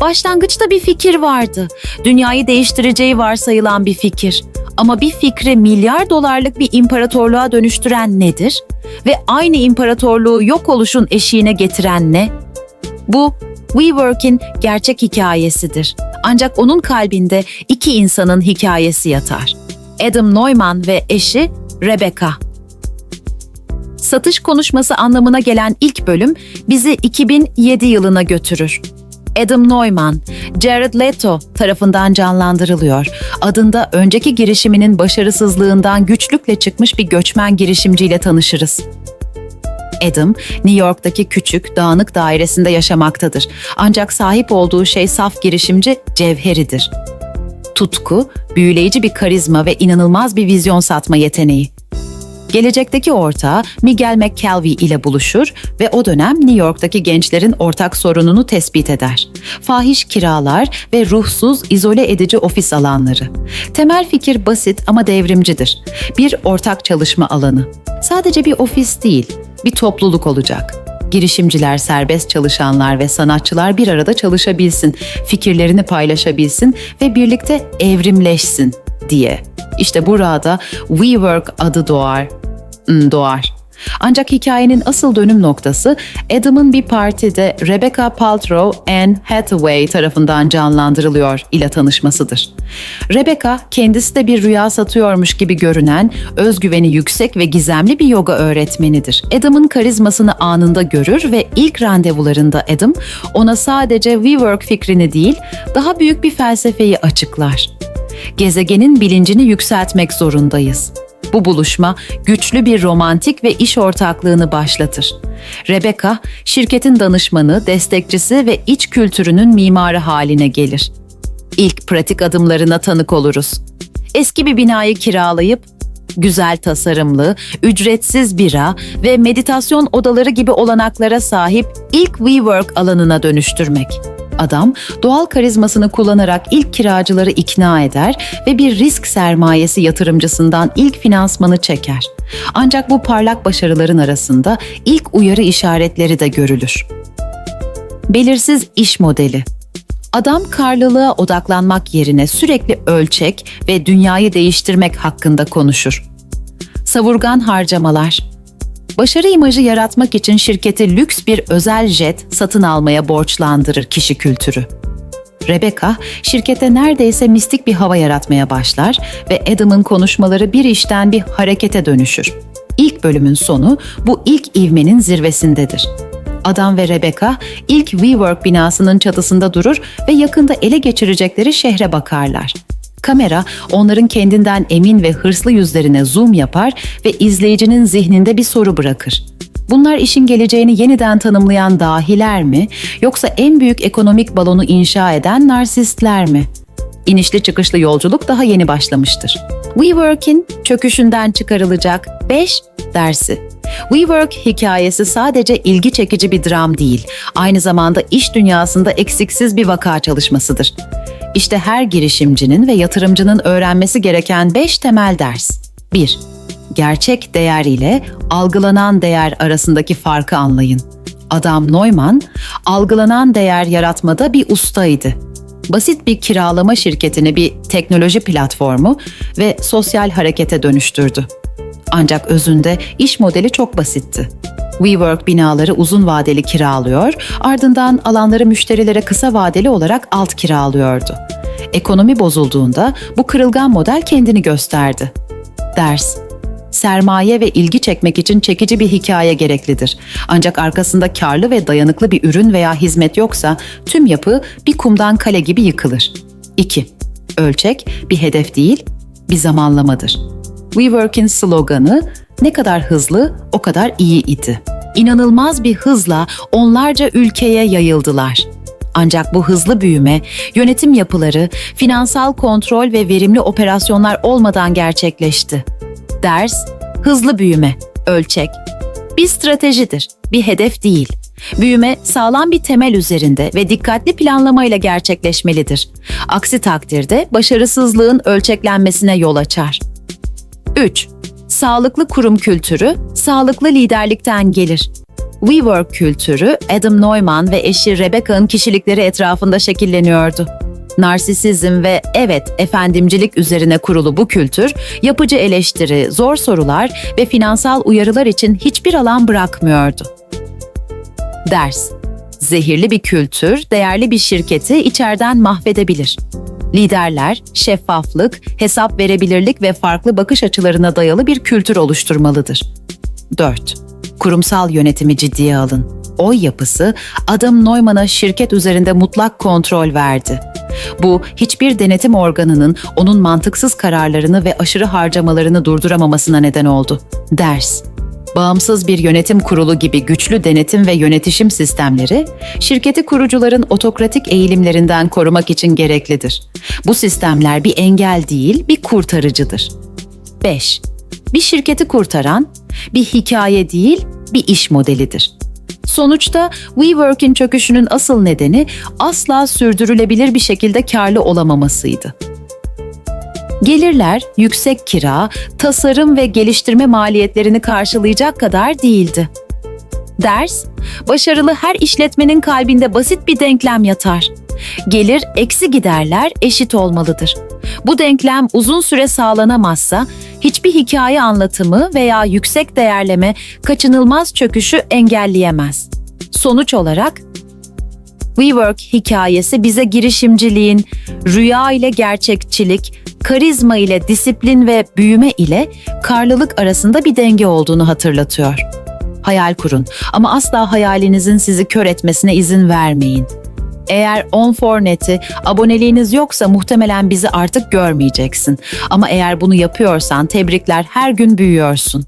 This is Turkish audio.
Başlangıçta bir fikir vardı. Dünyayı değiştireceği varsayılan bir fikir. Ama bir fikri milyar dolarlık bir imparatorluğa dönüştüren nedir? Ve aynı imparatorluğu yok oluşun eşiğine getiren ne? Bu WeWork'in gerçek hikayesidir. Ancak onun kalbinde iki insanın hikayesi yatar. Adam Neumann ve eşi Rebecca. Satış konuşması anlamına gelen ilk bölüm bizi 2007 yılına götürür. Adam Neumann, Jared Leto tarafından canlandırılıyor. Adında önceki girişiminin başarısızlığından güçlükle çıkmış bir göçmen girişimciyle tanışırız. Adam, New York'taki küçük, dağınık dairesinde yaşamaktadır. Ancak sahip olduğu şey saf girişimci cevheridir. Tutku, büyüleyici bir karizma ve inanılmaz bir vizyon satma yeteneği. Gelecekteki ortağı Miguel McKelvey ile buluşur ve o dönem New York'taki gençlerin ortak sorununu tespit eder. Fahiş kiralar ve ruhsuz, izole edici ofis alanları. Temel fikir basit ama devrimcidir. Bir ortak çalışma alanı. Sadece bir ofis değil, bir topluluk olacak. Girişimciler, serbest çalışanlar ve sanatçılar bir arada çalışabilsin, fikirlerini paylaşabilsin ve birlikte evrimleşsin diye. İşte burada WeWork adı doğar. Hmm, doğar. Ancak hikayenin asıl dönüm noktası Adam'ın bir partide Rebecca Paltrow Anne Hathaway tarafından canlandırılıyor ile tanışmasıdır. Rebecca kendisi de bir rüya satıyormuş gibi görünen, özgüveni yüksek ve gizemli bir yoga öğretmenidir. Adam'ın karizmasını anında görür ve ilk randevularında Adam ona sadece WeWork fikrini değil, daha büyük bir felsefeyi açıklar. Gezegenin bilincini yükseltmek zorundayız. Bu buluşma güçlü bir romantik ve iş ortaklığını başlatır. Rebecca, şirketin danışmanı, destekçisi ve iç kültürünün mimarı haline gelir. İlk pratik adımlarına tanık oluruz. Eski bir binayı kiralayıp güzel tasarımlı, ücretsiz bira ve meditasyon odaları gibi olanaklara sahip ilk WeWork alanına dönüştürmek. Adam doğal karizmasını kullanarak ilk kiracıları ikna eder ve bir risk sermayesi yatırımcısından ilk finansmanı çeker. Ancak bu parlak başarıların arasında ilk uyarı işaretleri de görülür. Belirsiz iş modeli. Adam karlılığa odaklanmak yerine sürekli ölçek ve dünyayı değiştirmek hakkında konuşur. Savurgan harcamalar. Başarı imajı yaratmak için şirketi lüks bir özel jet satın almaya borçlandırır kişi kültürü. Rebecca, şirkete neredeyse mistik bir hava yaratmaya başlar ve Adam'ın konuşmaları bir işten bir harekete dönüşür. İlk bölümün sonu bu ilk ivmenin zirvesindedir. Adam ve Rebecca ilk WeWork binasının çatısında durur ve yakında ele geçirecekleri şehre bakarlar. Kamera onların kendinden emin ve hırslı yüzlerine zoom yapar ve izleyicinin zihninde bir soru bırakır. Bunlar işin geleceğini yeniden tanımlayan dahiler mi yoksa en büyük ekonomik balonu inşa eden narsistler mi? İnişli çıkışlı yolculuk daha yeni başlamıştır. WeWork'in çöküşünden çıkarılacak 5 dersi. WeWork hikayesi sadece ilgi çekici bir dram değil, aynı zamanda iş dünyasında eksiksiz bir vaka çalışmasıdır. İşte her girişimcinin ve yatırımcının öğrenmesi gereken 5 temel ders. 1. Gerçek değer ile algılanan değer arasındaki farkı anlayın. Adam Neumann, algılanan değer yaratmada bir ustaydı. Basit bir kiralama şirketini bir teknoloji platformu ve sosyal harekete dönüştürdü. Ancak özünde iş modeli çok basitti. WeWork binaları uzun vadeli kiralıyor, ardından alanları müşterilere kısa vadeli olarak alt kiralıyordu. Ekonomi bozulduğunda bu kırılgan model kendini gösterdi. Ders Sermaye ve ilgi çekmek için çekici bir hikaye gereklidir. Ancak arkasında karlı ve dayanıklı bir ürün veya hizmet yoksa tüm yapı bir kumdan kale gibi yıkılır. 2. Ölçek bir hedef değil, bir zamanlamadır. WeWork'in sloganı ne kadar hızlı o kadar iyi idi. İnanılmaz bir hızla onlarca ülkeye yayıldılar. Ancak bu hızlı büyüme, yönetim yapıları, finansal kontrol ve verimli operasyonlar olmadan gerçekleşti. Ders, hızlı büyüme, ölçek. Bir stratejidir, bir hedef değil. Büyüme sağlam bir temel üzerinde ve dikkatli planlamayla gerçekleşmelidir. Aksi takdirde başarısızlığın ölçeklenmesine yol açar. 3. Sağlıklı kurum kültürü, sağlıklı liderlikten gelir. WeWork kültürü Adam Neumann ve eşi Rebecca'nın kişilikleri etrafında şekilleniyordu. Narsisizm ve evet efendimcilik üzerine kurulu bu kültür, yapıcı eleştiri, zor sorular ve finansal uyarılar için hiçbir alan bırakmıyordu. Ders Zehirli bir kültür, değerli bir şirketi içeriden mahvedebilir. Liderler, şeffaflık, hesap verebilirlik ve farklı bakış açılarına dayalı bir kültür oluşturmalıdır. 4. Kurumsal yönetimi ciddiye alın. Oy yapısı Adam Neumann'a şirket üzerinde mutlak kontrol verdi. Bu hiçbir denetim organının onun mantıksız kararlarını ve aşırı harcamalarını durduramamasına neden oldu. Ders Bağımsız bir yönetim kurulu gibi güçlü denetim ve yönetişim sistemleri, şirketi kurucuların otokratik eğilimlerinden korumak için gereklidir. Bu sistemler bir engel değil, bir kurtarıcıdır. 5. Bir şirketi kurtaran, bir hikaye değil, bir iş modelidir. Sonuçta WeWork'in çöküşünün asıl nedeni asla sürdürülebilir bir şekilde karlı olamamasıydı. Gelirler yüksek kira, tasarım ve geliştirme maliyetlerini karşılayacak kadar değildi. Ders, başarılı her işletmenin kalbinde basit bir denklem yatar. Gelir eksi giderler eşit olmalıdır. Bu denklem uzun süre sağlanamazsa hiçbir hikaye anlatımı veya yüksek değerleme kaçınılmaz çöküşü engelleyemez. Sonuç olarak WeWork hikayesi bize girişimciliğin, rüya ile gerçekçilik, karizma ile disiplin ve büyüme ile karlılık arasında bir denge olduğunu hatırlatıyor. Hayal kurun ama asla hayalinizin sizi kör etmesine izin vermeyin. Eğer On4net'i aboneliğiniz yoksa muhtemelen bizi artık görmeyeceksin. Ama eğer bunu yapıyorsan tebrikler her gün büyüyorsun.